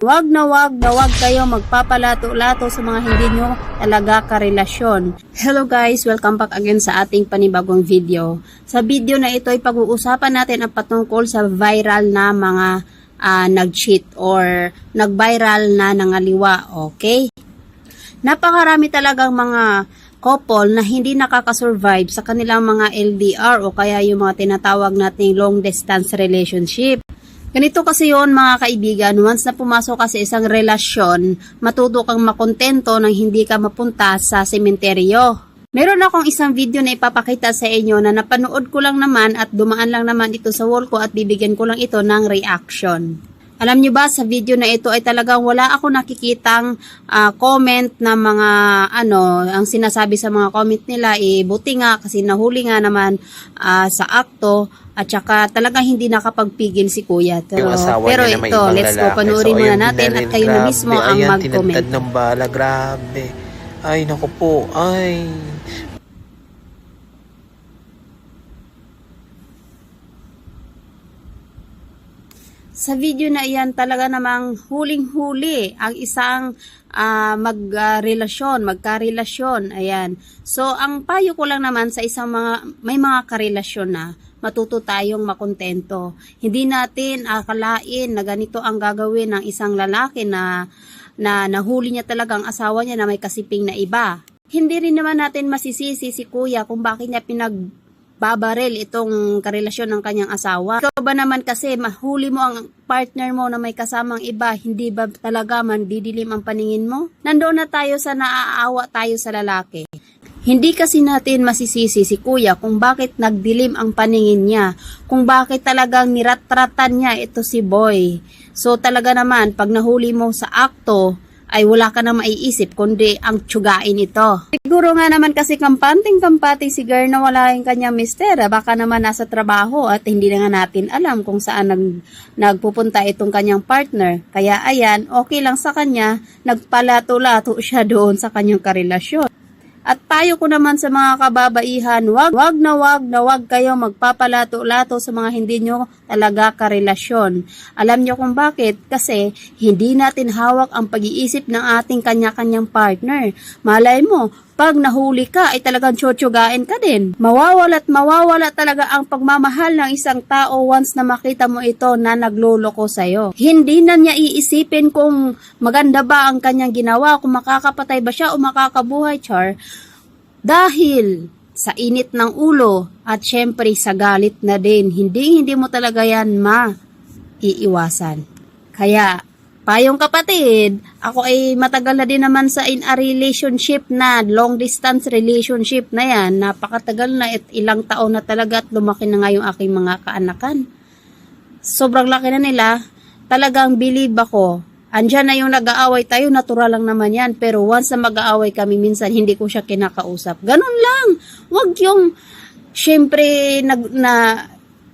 Wag na wag na wag kayo magpapalato-lato sa mga hindi nyo talaga karelasyon. Hello guys, welcome back again sa ating panibagong video. Sa video na ito ay pag-uusapan natin ang patungkol sa viral na mga ah, nag-cheat or nag-viral na nangaliwa, okay? Napakarami talagang mga couple na hindi nakakasurvive sa kanilang mga LDR o kaya yung mga tinatawag nating long distance relationship. Ganito kasi yon mga kaibigan, once na pumasok ka sa isang relasyon, matuto kang makontento nang hindi ka mapunta sa sementeryo. Meron akong isang video na ipapakita sa inyo na napanood ko lang naman at dumaan lang naman ito sa wall ko at bibigyan ko lang ito ng reaction. Alam nyo ba, sa video na ito ay talagang wala ako nakikitang ah, comment na mga ano, ang sinasabi sa mga comment nila, eh, buti nga kasi nahuli nga naman ah, sa akto at saka talagang hindi nakapagpigil si kuya. Pero, pero ito, let's go, panoorin So, muna natin at kayo na grabe. mismo ang mag-comment. ng bala, grabe. Ay, naku po, ay. Sa video na iyan talaga namang huling-huli ang isang ah, magrelasyon, magkarelasyon. Ayan. So, ang payo ko lang naman sa isang mga, may mga karelasyon na, matuto tayong makontento. Hindi natin akalain na ganito ang gagawin ng isang lalaki na, na nahuli niya talagang asawa niya na may kasiping na iba. Hindi rin naman natin masisisi si kuya kung bakit niya pinag babaril itong karelasyon ng kanyang asawa. Ikaw ba naman kasi mahuli mo ang partner mo na may kasamang iba, hindi ba talaga man didilim ang paningin mo? Nandoon na tayo sa naaawa tayo sa lalaki. Hindi kasi natin masisisi si kuya kung bakit nagdilim ang paningin niya, kung bakit talagang niratratan niya ito si boy. So talaga naman, pag nahuli mo sa akto, ay wala ka na maiisip kundi ang tsugain ito. Siguro nga naman kasi kampanting-kampati si girl na wala yung kanyang mister. Baka naman nasa trabaho at hindi na nga natin alam kung saan nag, nagpupunta itong kanyang partner. Kaya ayan, okay lang sa kanya, nagpalato-lato siya doon sa kanyang karelasyon. At payo ko naman sa mga kababaihan, wag, wag na wag na wag kayo magpapalato-lato sa mga hindi nyo talaga karelasyon. Alam nyo kung bakit? Kasi hindi natin hawak ang pag-iisip ng ating kanya-kanyang partner. Malay mo, pag nahuli ka ay talagang tsutsugain ka din. Mawawala at mawawala talaga ang pagmamahal ng isang tao once na makita mo ito na nagloloko sa'yo. Hindi na niya iisipin kung maganda ba ang kanyang ginawa, kung makakapatay ba siya o makakabuhay, Char. Dahil sa init ng ulo at syempre sa galit na din, hindi hindi mo talaga yan maiiwasan. Kaya, payong kapatid, ako ay matagal na din naman sa in a relationship na long distance relationship na yan. Napakatagal na at ilang taon na talaga at lumaki na nga yung aking mga kaanakan. Sobrang laki na nila. Talagang believe ako. Andyan na yung nag-aaway tayo, natural lang naman yan. Pero once na mag-aaway kami, minsan hindi ko siya kinakausap. Ganun lang. Huwag yung, syempre, nag, na,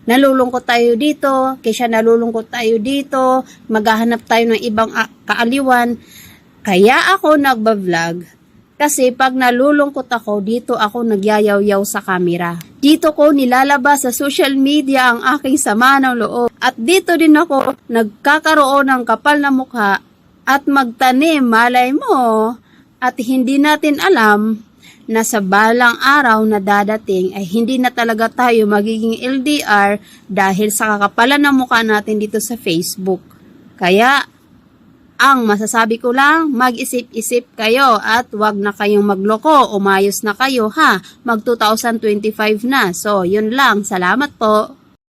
nalulungkot tayo dito, kaysa nalulungkot tayo dito, maghahanap tayo ng ibang kaaliwan. Kaya ako nagba-vlog kasi pag nalulungkot ako, dito ako nagyayaw-yaw sa camera. Dito ko nilalabas sa social media ang aking sama ng loob. At dito din ako nagkakaroon ng kapal na mukha at magtanim, malay mo. At hindi natin alam na sa balang araw na dadating ay hindi na talaga tayo magiging LDR dahil sa kakapalan ng mukha natin dito sa Facebook. Kaya ang masasabi ko lang, mag-isip-isip kayo at wag na kayong magloko, umayos na kayo ha. Mag 2025 na. So, yun lang. Salamat po.